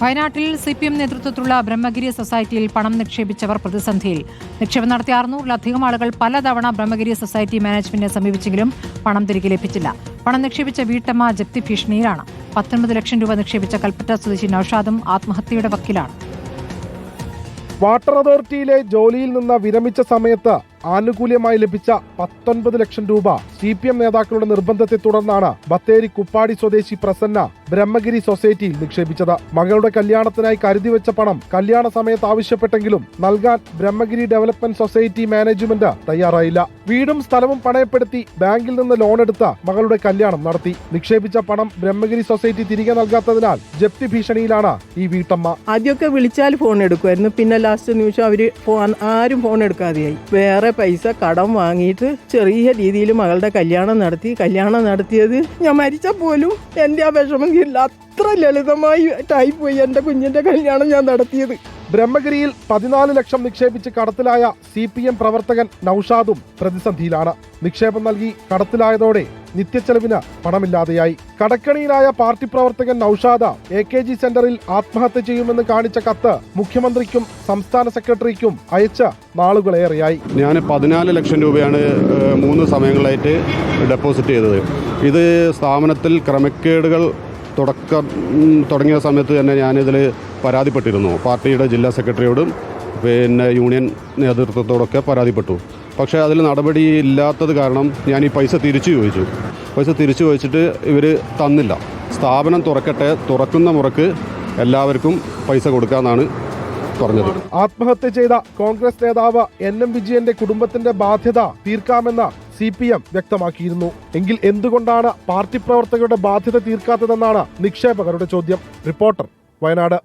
വയനാട്ടിൽ C P M നേതൃത്വത്തിലുള്ള ബ്രഹ്മഗിരി സൊസൈറ്റിയിൽ പണം നിക്ഷേപിച്ചവർ പ്രതിസന്ധിയിൽ. നിക്ഷേപം നടത്തിയ അറുന്നൂറിലധികം ആളുകൾ പലതവണ ബ്രഹ്മഗിരി സൊസൈറ്റി മാനേജ്മെന്റിനെ സമീപിച്ചെങ്കിലും പണം തിരികെ ലഭിച്ചില്ല. പണം നിക്ഷേപിച്ച വീട്ടമ്മ ജപ്തി ഭീഷണിയിലാണ്. പത്തൊൻപത് ലക്ഷം രൂപ നിക്ഷേപിച്ച കൽപ്പറ്റ സ്വദേശി നൌഷാദും ആത്മഹത്യയുടെ വക്കിലാണ്. വാട്ടർ അതോറിറ്റിയിലെ ജോലിയിൽ നിന്ന് വിരമിച്ച സമയത്ത് ആനുകൂല്യമായി ലഭിച്ച പത്തൊൻപത് ലക്ഷം രൂപ സി പി എം നേതാക്കളുടെ നിർബന്ധത്തെ തുടർന്നാണ് ബത്തേരി കുപ്പാടി സ്വദേശി പ്രസന്ന ബ്രഹ്മഗിരി സൊസൈറ്റിയിൽ നിക്ഷേപിച്ചത്. മകളുടെ കല്യാണത്തിനായി കരുതി വെച്ച പണം കല്യാണ സമയത്ത് ആവശ്യപ്പെട്ടെങ്കിലും നൽകാൻ ബ്രഹ്മഗിരി ഡെവലപ്മെന്റ് സൊസൈറ്റി മാനേജ്മെന്റ് തയ്യാറായില്ല. വീടും സ്ഥലവും പണയപ്പെടുത്തി ബാങ്കിൽ നിന്ന് ലോൺ എടുത്ത മകളുടെ കല്യാണം നടത്തി. നിക്ഷേപിച്ച പണം ബ്രഹ്മഗിരി സൊസൈറ്റി തിരികെ നൽകാത്തതിനാൽ ജപ്തി ഭീഷണിയിലാണ് ഈ വീട്ടമ്മ. ആദ്യമൊക്കെ വിളിച്ചാൽ ഫോൺ എടുക്കുമായിരുന്നു. പിന്നെ ലാസ്റ്റ് നിമിഷം അവർ ഫോൺ ആരും ഫോൺ എടുക്കാതെയായി. വേറെ പൈസ കടം വാങ്ങിയിട്ട് ചെറിയ രീതിയിൽ മകളുടെ കല്യാണം നടത്തി. കല്യാണം നടത്തിയത് ഞാൻ മരിച്ച പോലും എന്റെ ആ വിഷമം ഇല്ല അത്ര ലളിതമായി പോയി എന്റെ കുഞ്ഞിന്റെ കല്യാണം ഞാൻ നടത്തിയത്. ബ്രഹ്മഗിരിയിൽ പതിനാല് ലക്ഷം നിക്ഷേപിച്ച് കടത്തിലായ സി പി എം പ്രവർത്തകൻ നൌഷാദും പ്രതിസന്ധിയിലാണ്. നിക്ഷേപം നൽകി കടത്തിലായതോടെ നിത്യച്ചെലവിന് പണമില്ലാതെയായി. കടക്കണിയിലായ പാർട്ടി പ്രവർത്തകൻ നൌഷാദ എ കെ ജി സെന്ററിൽ ആത്മഹത്യ ചെയ്യുമെന്ന് കാണിച്ച കത്ത് മുഖ്യമന്ത്രിക്കും സംസ്ഥാന സെക്രട്ടറിക്കും അയച്ച നാളുകളേറെയായി. ഞാൻ പതിനാല് ലക്ഷം രൂപയാണ് മൂന്ന് സമയങ്ങളായിട്ട് ഡെപ്പോസിറ്റ് ചെയ്തത്. ഇത് സ്ഥാപനത്തിൽ ക്രമക്കേടുകൾ തുടക്കം തുടങ്ങിയ സമയത്ത് തന്നെ ഞാനിതിൽ പരാതിപ്പെട്ടിരുന്നു. പാർട്ടിയുടെ ജില്ലാ സെക്രട്ടറിയോടും പിന്നെ യൂണിയൻ നേതൃത്വത്തോടൊക്കെ പരാതിപ്പെട്ടു. പക്ഷേ അതിൽ നടപടി ഇല്ലാത്തത് കാരണം ഞാൻ ഈ പൈസ തിരിച്ചു ചോദിച്ചു. പൈസ തിരിച്ചു ചോദിച്ചിട്ട് ഇവർ തന്നില്ല. സ്ഥാപനം തുറക്കട്ടെ തുറക്കുന്ന മുറക്ക് എല്ലാവർക്കും പൈസ കൊടുക്കാമെന്നാണ് പറഞ്ഞത്. ആത്മഹത്യ ചെയ്ത കോൺഗ്രസ് നേതാവ് എൻ എം വിജയന്റെ കുടുംബത്തിന്റെ ബാധ്യത തീർക്കാമെന്ന സി പി എം വ്യക്തമാക്കിയിരുന്നു. എങ്കിൽ എന്തുകൊണ്ടാണ് പാർട്ടി പ്രവർത്തകരുടെ ബാധ്യത തീർക്കാത്തതെന്നാണ് നിക്ഷേപകരുടെ ചോദ്യം. റിപ്പോർട്ടർ വയനാട്.